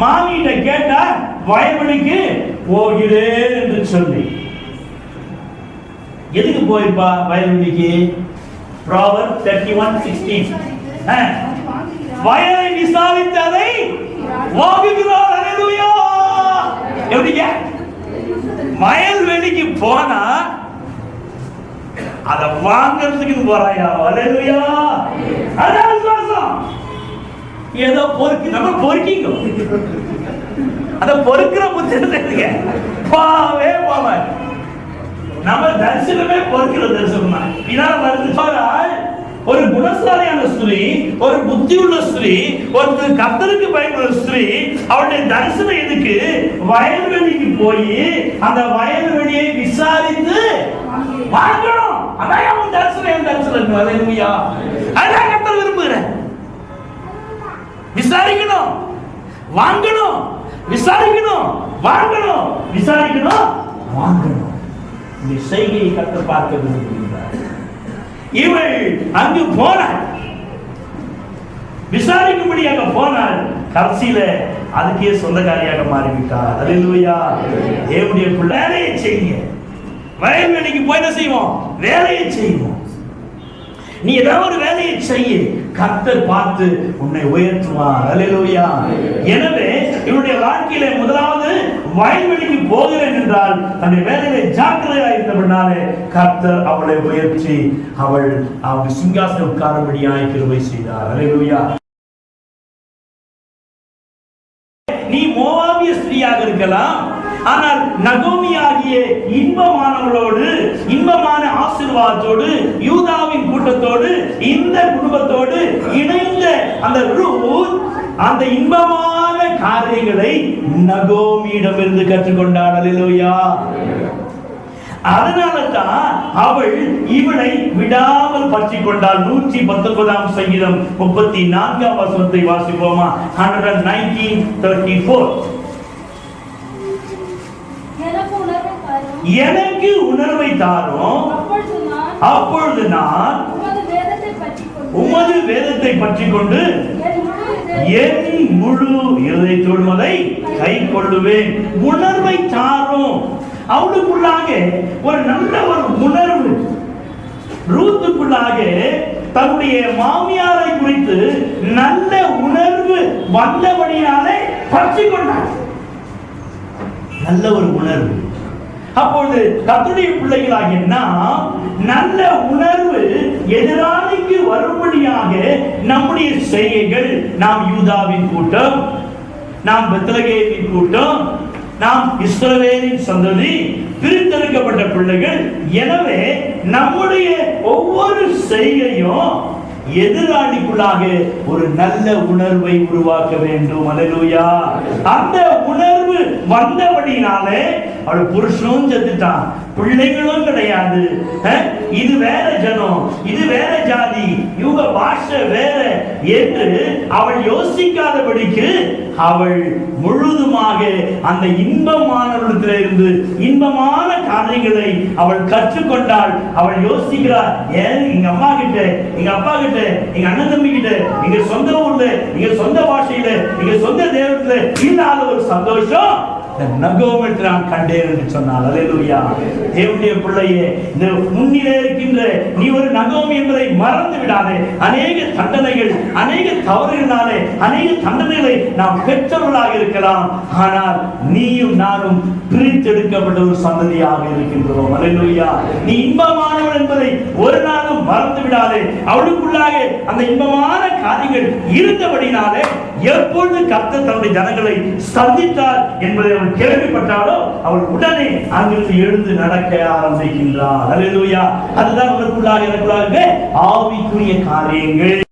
மாமியிட்ட கேட்டா வயல்வெளிக்கு போகிறேன் என்று சொல்லி. எதுக்கு போயிருப்பா வயல்வெளிக்கு? ப்ராவர் தேர்ட்டி ஒன் சிக்ஸ்டீன் வயலை விசாரித்ததை வாங்குகிறார் அல்லேலூயா எப்படிங்க? வயல்வெளிக்கு போனா அதை வாங்குறதுக்கு போறாயா? அல்லேலூயா ஏதோ பொறுக்கி நம்ம பொறுக்கிங்க. அத பொறுக்கிற புத்தி பாவே பாவன் நம்ம தரிசனமே பொறுக்கிற தரிசனம்? தான் பின்னால வருது ஒரு குணசாலியான ஸ்திரீ ஒரு புத்தி உள்ள ஸ்திரீ ஒரு கத்தருக்கு பயன்படுற ஸ்திரீ அவருடைய தரிசனம் எதுக்கு? வயல்வெளிக்கு போய் அந்த வயல்வெளியை விசாரித்து வாங்கணும் அதான் அவன் தரிசனம் என் தரிசனம் அதான் கத்தர் விரும்பு விசாரிக்கணும் வாங்கணும். விசாரிக்கணும். வாங்கணும். விசாரிக்கணும். வாங்கணும். இந்த செய்கையை கற்று பார்க்க விரும்புகிறார் இவள் அங்கு போனாள். அங்க போனாள் கடைசியில அதுக்கே சொந்தக்காரியாக மாறிவிட்டார். அல்லேலூயா. தேவனுடைய பிள்ளையே செய்யுங்க. வயல்வெளிக்கு போய் என்ன செய்வோம்? வேலையை செய்வோம். நீ ஏதாவது ஒரு வேலையை செய்ய கர்த்தர் பார்த்து உன்னை உயர்த்துவார். அலையிலோயா எனவே இவருடைய வாழ்க்கையில முதலாவது வயல்வெளிக்கு போகிறேன் என்றால் தன்னுடைய வேலையில ஜாக்கிரதையா இருந்தபடினாலே கர்த்தர் அவளை உயர்த்தி அவள் அவள் சிங்காசனம் உட்காரபடியாய் கிருபை செய்தார். அலையிலோயா நீ மோவாபிய ஸ்திரீயாக இருக்கலாம் ஆனால் நகோமி ஆகிய இன்பமானவளோடு இன்பமான ஆசீர்வாதத்தோடு யூதாவின் கூட்டத்தோடு இந்த குடும்பத்தோடு இணைந்த அந்த ரூத் அந்த இன்பமான காரியங்களை நகோமியிடமிருந்து கற்றுக்கொண்டாள் அல்லேலூயா. அதனால தான் அவள் இவளை விடாமல் பற்றி கொண்டாள் நூற்றி பத்தொன்பதாம் சங்கீதம் முப்பத்தி நான்காம் வசனத்தை வாசிப்போமா? ஹண்ட்ரட் நைன்டீன் தேர்ட்டி ஃபோர் எனக்கு உணர்வை தாரும். அப்பொழுது நான் உமது வேதத்தை பற்றி கொண்டு என் முழு இதயத்தோடும் என் முழு இருதயத்தோடும் அதை கை கொள்ளுவேன் உணர்வை தாரும். அவளுக்குள்ளாக ஒரு நல்ல ஒரு உணர்வு. ரூத்துக்குள்ளாக தன்னுடைய மாமியாரை குறித்து நல்ல உணர்வு வந்தபடியாலே பற்றி கொண்டார் நல்ல ஒரு உணர்வு. அப்பொழுது கத்துடைய பிள்ளைகளாகிய நாம் நல்ல உணர்வு எதிராளிக்கு வரும்படியாக நம்முடைய செய்கைகள். நாம் யூதாவின் கூட்டம் நாம் பெத்தலகேவின் கூட்டம் நாம் இஸ்ரவேலின் சந்ததி பிரித்தெடுக்கப்பட்ட பிள்ளைகள். எனவே நம்முடைய ஒவ்வொரு செய்கையும் எதிராளிக்குள்ளாக ஒரு நல்ல உணர்வை உருவாக்க வேண்டும். அல்லேலூயா அந்த உணர்வு வந்தபடினாலே அவள் புருஷனும் செத்துட்டான். பிள்ளைகளும் கிடையாது. இது வேற ஜனம் இது வேற ஜாதி இவங்க பாஷை வேற என்று அவள் யோசிக்காதபடிக்கு அவள் முழுதுமாக அந்த இன்பமானவரிடத்தில் இருந்து இன்பமான காரியங்களை அவள் கற்றுக்கொண்டாள். அவள் யோசிக்கிறாள் ஏன் எங்க அம்மா கிட்ட எங்க அப்பா கிட்ட எங்க அண்ணன் தம்பி கிட்ட எங்க சொந்த ஊர்ல எங்க சொந்த பாஷையில எங்க சொந்த தேவத்துல இல்லாத ஒரு சந்தோஷம் நகோமென்று நான் கண்டேன் என்று சொன்னால் அலையலுயா தேவனுடைய பிள்ளையே இந்த முன்னிலே இருக்கின்ற நீ ஒரு நகோம் என்பதை மறந்து விடாதே. அநேக தண்டனைகள் அநேக தவறுகளினாலே அநேக தண்டனைகளை நாம் பெற்றவர்களாக இருக்கலாம். ஆனால் நீயும் நானும் பிரித்தெடுக்கப்பட்ட ஒரு சந்ததியாக இருக்கின்றோம். அலையலுயா நீ இன்பமானவள் என்பதை ஒரு நாளும் மறந்து விடாதே. அவளுக்குள்ளாக அந்த இன்பமான காரியங்கள் இருந்தபடினாலே எப்பொழுது கர்த்தர் தன்னுடைய ஜனங்களை சந்தித்தார் என்பதை அவள் கேள்விப்பட்டாலோ அவள் உடனே அங்கிருந்து எழுந்து நடக்க ஆரம்பிக்கின்றார் அதுதான் உனக்குள்ளாக எனக்குள்ளாக ஆவிக்குரிய காரியங்கள்.